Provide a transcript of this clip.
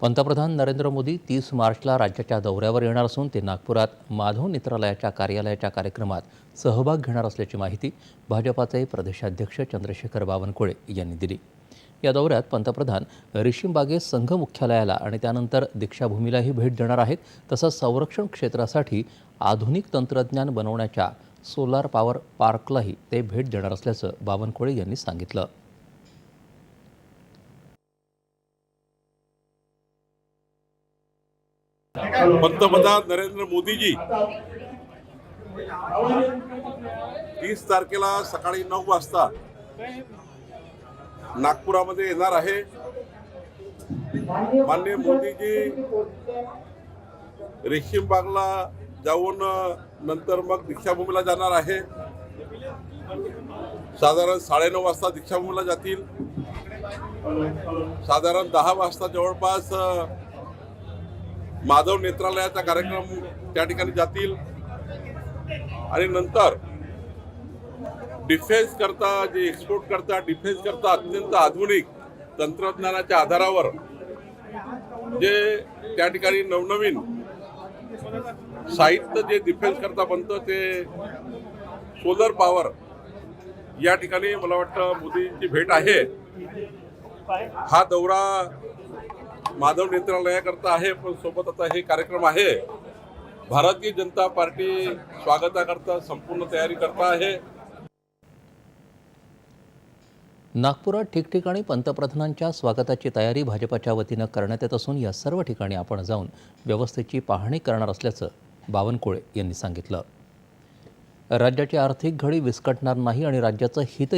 पंतप्रधान नरेंद्र मोदी तीस मार्चला राज्याच्या दौऱ्यावर येणार असून ते नागपुरात माधव नेत्रालयाच्या कार्यालयाच्या कार्यक्रमात सहभाग घेणार असल्याची माहिती भाजपाचे प्रदेशाध्यक्ष चंद्रशेखर बावनकुळे यांनी दिली. या दौऱ्यात पंतप्रधान रेशीमबागे संघ मुख्यालयाला आणि त्यानंतर दीक्षाभूमीलाही भेट देणार आहेत तसंच संरक्षण क्षेत्रासाठी आधुनिक तंत्रज्ञान बनवण्याच्या सोलार पॉवर पार्कलाही ते भेट देणार असल्याचं बावनकुळे यांनी सांगितलं. पंतप्रधान नरेंद्र मोदीजी. तीस तारखेला सकाळी नऊ वाजता नागपुरामध्ये येणार आहे. माननीय मोदीजी रेशीमबागला जाऊन नंतर मग दीक्षाभूमीला जाणार आहे. साधारण साडेनऊ वाजता दीक्षाभूमीला जातील. साधारण दहा वाजता जवळपास माधव नेत्रालयाचा कार्यक्रम त्या ठिकाणी जातील. आणि नंतर डिफेन्स करता जे एक्सपोर्ट करता डिफेन्स करता अत्यंत आधुनिक तंत्रज्ञानाच्या आधारावर जे त्या ठिकाणी नवनवीन साहित्य जे डिफेन्स करता बनतं ते सोलर पॉवर या ठिकाणी मला वाटतं मोदींची भेट आहे. हा दौरा माधव नेत्रालयाकरता आहे पण सोबत आता हे कार्यक्रम आहे. भारतीय जनता पार्टी स्वागताकरता संपूर्ण तयारी करता आहे. नागपुरात ठिकठिकाणी पंतप्रधानांच्या स्वागताची तयारी भाजपाच्या वतीनं करण्यात येत असून या सर्व ठिकाणी आपण जाऊन व्यवस्थेची पाहणी करणार असल्याचं बावनकुळे यांनी सांगितलं. राज्याची आर्थिक घडी विस्कटणार नाही आणि राज्याचं हित